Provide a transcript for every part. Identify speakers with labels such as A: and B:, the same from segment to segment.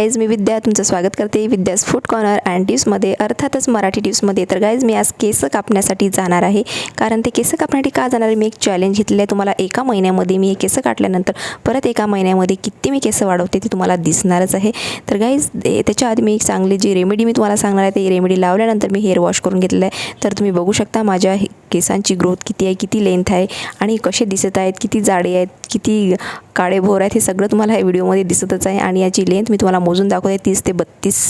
A: Guys मी विद्या तुमचं स्वागत करते विद्यास फूड कॉर्नर अँड टिप्समध्ये अर्थातच मराठी टिप्समध्ये तर गाईज मी आज केस कापण्यासाठी जाणार आहे. कारण ते केस कापण्यासाठी का जाणार आहे? मी एक चॅलेंज घेतलेलं आहे तुम्हाला एका महिन्यामध्ये. मी हे केसं काटल्यानंतर परत एका महिन्यामध्ये किती मी केस वाढवते ते तुम्हाला दिसणारच आहे. तर गाईज त्याच्या आधी मी एक चांगली जी रेमेडी मी तुम्हाला सांगणार आहे ते रेमेडी लावल्यानंतर मी हेअर वॉश करून घेतलं आहे. तर तुम्ही बघू शकता माझ्या हे- केसांची ग्रोथ किती आहे किती लेंथ आहे आणि कसे दिसत आहेत किती जाडे आहेत किती काळे भोर आहेत हे सगळं तुम्हाला ह्या व्हिडिओमध्ये दिसतच आहे आणि याची लेंथ मी तुम्हाला मोजून दाखवते तीस ते बत्तीस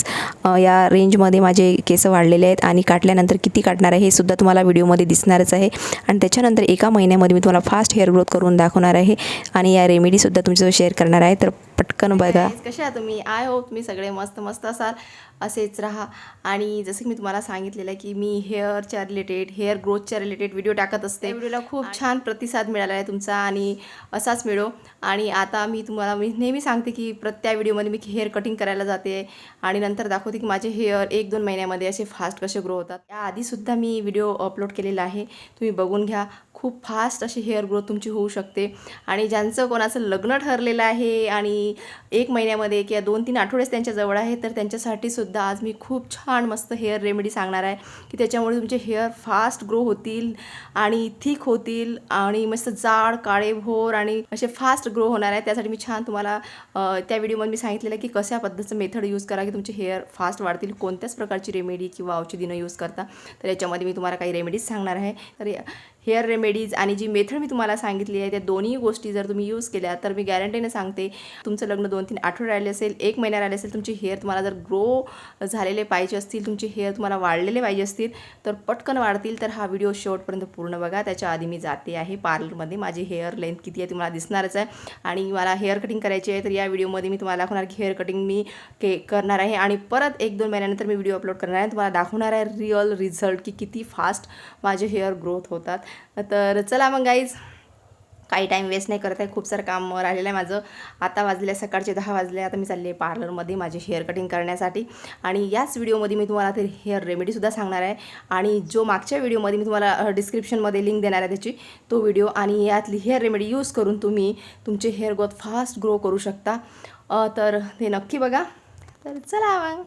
A: या रेंजमध्ये माझे केस वाढलेले आहेत आणि काटल्यानंतर किती काटणार आहे हे सुद्धा तुम्हाला व्हिडिओमध्ये दिसणारच आहे. आणि त्याच्यानंतर एका महिन्यामध्ये मी तुम्हाला फास्ट हेअर ग्रोथ करून दाखवणार आहे आणि या रेमेडीसुद्धा तुमच्यासोबत शेअर करणार आहे. तर पटकन बघा.
B: कशा कसे तुम्ही? आय होप तुम्ही सगळे मस्त मस्त असाल. असेच राहा. आणि जसं की मी तुम्हाला सांगितलेलं आहे की मी हेअरच्या रिलेटेड हेअर ग्रोथच्या रिलेटेड व्हिडिओ टाकत असते. व्हिडिओला खूप छान प्रतिसाद मिळाला आहे तुमचा आणि असाच मिळो. आणि आता मी तुम्हाला मी नेहमी सांगते की प्रत्येक व्हिडिओमध्ये मी हेअर कटिंग करायला जाते. आणि नंतर दाखवते की माझे हेअर एक दोन महिन्यामध्ये असे फास्ट कसे ग्रो होतात. त्याआधीसुद्धा मी व्हिडिओ अपलोड केलेला आहे. तुम्ही बघून घ्या. खूप फास्ट अशी हेअर ग्रोथ तुमची होऊ शकते. आणि ज्यांचं कोणाचं लग्न ठरलेलं आहे आणि एक महिन्यामध्ये किंवा दोन तीन आठवडेच त्यांच्या जवळ आहे तर त्यांच्यासाठी सुद्धा आज मी खूप छान मस्त हेअर रेमेडी सांगणार आहे की त्याच्यामुळे तुमचे हेअर फास्ट ग्रो होतील आणि थिक होतील आणि मस्त जाड काळे भोर आणि असे फास्ट ग्रो होणार आहे. त्यासाठी मी छान तुम्हाला त्या व्हिडिओमध्ये मी सांगितलेलं आहे की कशा पद्धतीचं मेथड यूज करा की तुमचे हेअर फास्ट वाढतील कोणत्याच प्रकारची रेमेडी किंवा औषधीनं यूज करता. तर याच्यामध्ये मी तुम्हाला काही रेमेडीज सांगणार आहे. तर हेअर रेमेडीज आणि जी मेथड मी तुम्हाला सांगितली आहे त्या दोन्ही गोष्टी जर तुम्ही यूज केल्या तर मी गॅरंटीने सांगते तुमचं लग्न दोन तीन आठवडे राहिले असेल एक महिना राहिले असेल तुमची हेअर तुम्हाला जर ग्रो झालेले पाहिजे असतील तुमचे हेअर तुम्हाला वाढलेले पाहिजे असतील तर पटकन वाढतील तर हा व्हिडिओ शेवटपर्यंत पूर्ण बघा. त्याच्या आधी मी जाते आहे पार्लरमध्ये माझी हेअर लेंथ किती आहे तुम्हाला दिसणारच आहे. आणि मला हेअर कटिंग करायची आहे तर या व्हिडिओमध्ये मी तुम्हाला दाखवणार की हेअर कटिंग मी के करणार आहे. आणि परत एक दोन महिन्यानंतर मी व्हिडिओ अपलोड करणार आहे. तुम्हाला दाखवणार आहे रिअल रिझल्ट की किती फास्ट माझे हेअर ग्रोथ होतात. तर चला मग गाईज काही टाईम वेस्ट नाही करत आहे. खूप सारं काम राहिलेलं आहे माझं. आता वाजले सकाळचे दहा वाजले. आता मी चालले आहे पार्लरमध्ये माझे हेअर कटिंग करण्यासाठी. आणि याच व्हिडिओमध्ये मी तुम्हाला ते हेअर रेमेडीसुद्धा सांगणार आहे. आणि जो मागच्या व्हिडिओमध्ये मी तुम्हाला डिस्क्रिप्शनमध्ये लिंक देणार आहे त्याची तो व्हिडिओ आणि यातली हेअर रेमेडी यूज करून तुम्ही तुमचे हेअर ग्रोथ फास्ट ग्रो करू शकता. तर ते नक्की बघा. तर चला मग.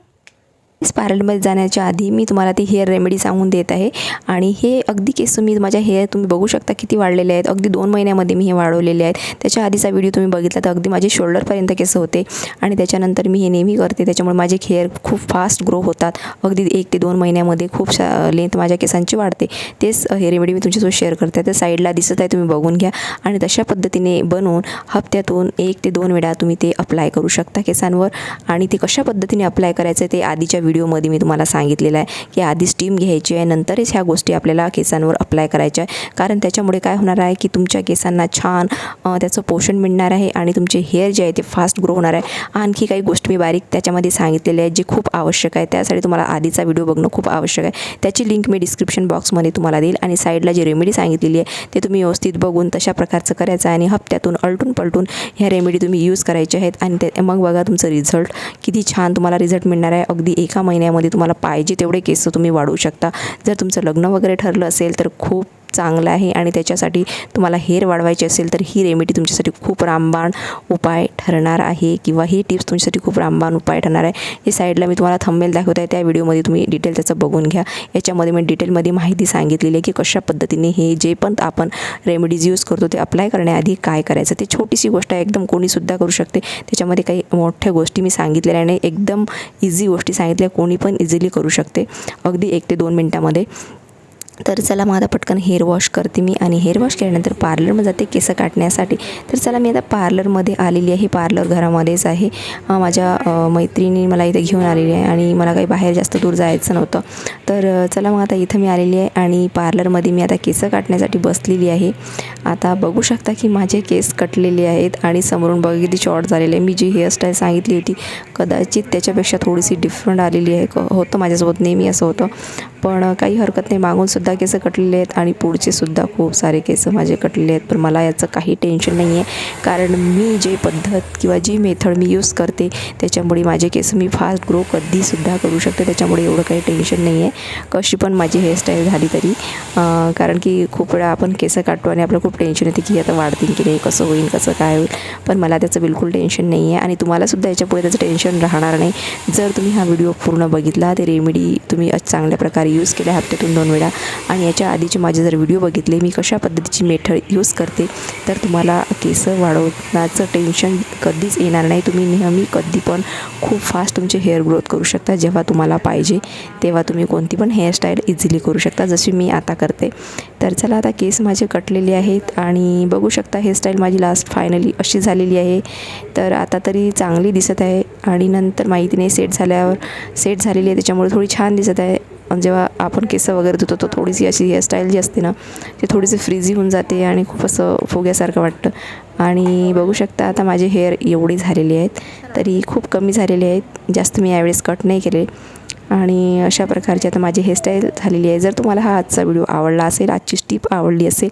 A: स्पायरलमध्ये जाण्याच्या आधी मी तुम्हाला ती हेअर रेमेडी सांगून देत आहे. आणि हे अगदी केस तुम्ही माझ्या हेअर तुम्ही बघू शकता किती वाढलेले आहेत. अगदी दोन महिन्यामध्ये मी हे वाढवलेले आहेत. त्याच्या आधीचा व्हिडिओ तुम्ही बघितला तर अगदी माझे शोल्डरपर्यंत केस होते. आणि त्याच्यानंतर मी हे नेहमी करते. त्याच्यामुळे माझे हेअर खूप फास्ट ग्रो होतात. अगदी एक ते दोन महिन्यामध्ये खूप लेंथ माझ्या केसांची वाढते. तेच हे रेमेडी मी तुमच्यासोबत शेअर करते. तर साईडला दिसत आहे तुम्ही बघून घ्या. आणि तशा पद्धतीने बनवून हप्त्यातून एक ते दोन वेळा तुम्ही ते अप्लाय करू शकता केसांवर. आणि ते कशा पद्धतीने अप्लाय करायचं ते आधीच्या व्हिडिओमध्ये मी तुम्हाला सांगितलेलं आहे की आधी स्टीम घ्यायची आहे नंतरच ह्या गोष्टी आपल्याला केसांवर अप्लाय करायच्या आहे कारण त्याच्यामुळे काय होणार आहे की तुमच्या केसांना छान त्याचं पोषण मिळणार आहे आणि तुमचे हेअर जे आहे ते फास्ट ग्रो होणार आहे. आणखी काही गोष्टी मी बारीक त्याच्यामध्ये सांगितलेल्या आहेत जे खूप आवश्यक आहे. त्यासाठी तुम्हाला आधीचा व्हिडिओ बघणं खूप आवश्यक आहे. त्याची लिंक मी डिस्क्रिप्शन बॉक्समध्ये तुम्हाला देईल आणि साईडला जी रेमेडी सांगितलेली आहे ते तुम्ही व्यवस्थित बघून तशा प्रकारचं करायचं आहे आणि हप्त्यातून अलटून पलटून ह्या रेमेडी तुम्ही यूज करायच्या आहेत. आणि ते मग बघा तुमचं रिझल्ट किती छान तुम्हाला रिझल्ट मिळणार आहे. अगदी एक एका महिन्यामध्ये तुम्हाला पाहिजे तेवढे केस तुम्ही वाढवू शकता. जर तुमचं लग्न वगैरे ठरलं असेल तर खूप चांगलं आहे आणि त्याच्यासाठी तुम्हाला हेअर वाढवायचे असेल तर ही रेमेडी तुमच्यासाठी खूप रामबाण उपाय ठरणार आहे किंवा ही टिप्स तुमच्यासाठी खूप रामबाण उपाय ठरणार आहे. हे साईडला मी तुम्हाला थंबेल दाखवत आहे. त्या व्हिडिओमध्ये तुम्ही डिटेल त्याचं बघून घ्या. याच्यामध्ये मी डिटेलमध्ये माहिती सांगितलेली आहे की कशा पद्धतीने हे जे पण आपण रेमेडीज यूज करतो ते अप्लाय करण्याआधी काय करायचं ते छोटीशी गोष्ट आहे. एकदम कोणीसुद्धा करू शकते. त्याच्यामध्ये काही मोठ्या गोष्टी मी सांगितलेल्या नाही एकदम इझी गोष्टी सांगितल्या कोणी पण इझिली करू शकते. अगदी एक ते दोन मिनटामध्ये. तर चला मग आता पटकन हेअर वॉश करते मी. आणि हेअर वॉश केल्यानंतर पार्लरमध्ये जाते केसं काटण्यासाठी. तर चला मी आता पार्लरमध्ये आलेली आहे. पार्लर घरामध्येच आहे. माझ्या मैत्रिणी मला इथे घेऊन आलेली आहे. आणि मला काही बाहेर जास्त दूर जायचं नव्हतं. तर चला मग आता इथं मी आलेली आहे. आणि पार्लरमध्ये मी आता केसं काटण्यासाठी बसलेली आहे. आता बघू शकता की माझे केस कटलेले आहेत आणि समोरून बघा किती शॉर्ट झालेले आहे. मी जी हेअरस्टाईल सांगितली होती कदाचित त्याच्यापेक्षा थोडीशी डिफरंट आलेली आहे. क- होतं माझ्यासोबत नेहमी असं होतं. पण काही हरकत नाही. मागूनसुद्धा केस कटलेले आहेत आणि पुढचेसुद्धा खूप सारे केस माझे कटलेले आहेत. पण मला याचं काही टेन्शन नाही आहे कारण मी जे पद्धत किंवा जी मेथड मी यूज करते त्याच्यामुळे माझे केस मी फास्ट ग्रो कधीसुद्धा करू शकते. त्याच्यामुळे एवढं काही टेन्शन नाही आहे कशी पण माझी हेअरस्टाईल झाली तरी कारण की खूप वेळा आपण केस काढतो आणि आपलं खूप टेन्शन येते की आता वाढतील की नाही कसं होईल कसं काय होईल. पण मला त्याचं बिलकुल टेन्शन नाही आहे आणि तुम्हालासुद्धा याच्यापुढे त्याचं टेन्शन राहणार नाही. जर तुम्ही हा व्हिडिओ पूर्ण बघितला ते रेमेडी तुम्ही चांगल्या प्रकारे यूज केल्या हप्त्यातून दोन वेळा. आणि याच्या आधीचे माझे जर व्हिडिओ बघितले मी कशा पद्धतीची मेथड यूज करते तर तुम्हाला केस वाढवण्याचं टेन्शन कधीच येणार नाही. तुम्ही नेहमी कधी पण खूप फास्ट तुमचे हेअर ग्रोथ करू शकता. जेव्हा तुम्हाला पाहिजे तेव्हा तुम्ही कोणती पण हेअरस्टाईल इझिली करू शकता. जशी मी आता करते. तर चला आता केस माझे कटलेले आहेत. आणि बघू शकता हेअरस्टाईल माझी लास्ट फायनली अशी झालेली आहे. तर आता तरी चांगली दिसत आहे आणि नंतर माहिती नाही सेट झाल्यावर सेट झालेली आहे. त्याच्यामुळे थोडी छान दिसत आहे. आणि जेव्हा आपण केस वगैरे धुतो तो थोडीशी अशी हेअरस्टाईल जी असते ना ती थोडीशी फ्रीझी होऊन जाते आणि खूप असं फुग्यासारखं वाटतं. आणि बघू शकता आता माझे हेअर एवढी झालेली आहेत तरी खूप कमी झालेले आहेत जास्त मी यावेळेस कट नाही केले. आणि अशा प्रकारची आता माझी हेअरस्टाईल झालेली आहे. जर तुम्हाला हा आजचा व्हिडिओ आवडला असेल आजची स्टीप आवडली असेल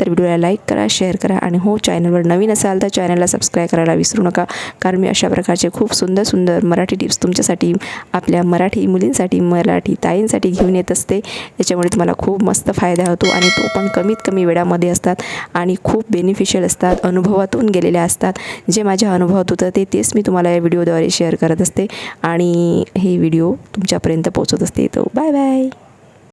A: तर व्हिडिओला लाईक करा शेअर करा आणि हो चॅनलवर नवीन असाल तर चॅनलला सबस्क्राईब करायला विसरू नका. कारण मी अशा प्रकारचे खूप सुंदर सुंदर मराठी टिप्स तुमच्यासाठी आपल्या मराठी मुलींसाठी मराठी ताईंसाठी घेऊन येत असते. त्याच्यामुळे तुम्हाला खूप मस्त फायदा होतो आणि तो पण कमीत कमी वेळामध्ये असतात आणि खूप बेनिफिशियल असतात. अनुभवातून गेलेल्या असतात. जे माझ्या अनुभवात होतं ते तेच मी तुम्हाला या व्हिडिओद्वारे शेअर करत असते. आणि हे व्हिडिओ तुमच्यापर्यंत पोहोचत असते. तो बाय बाय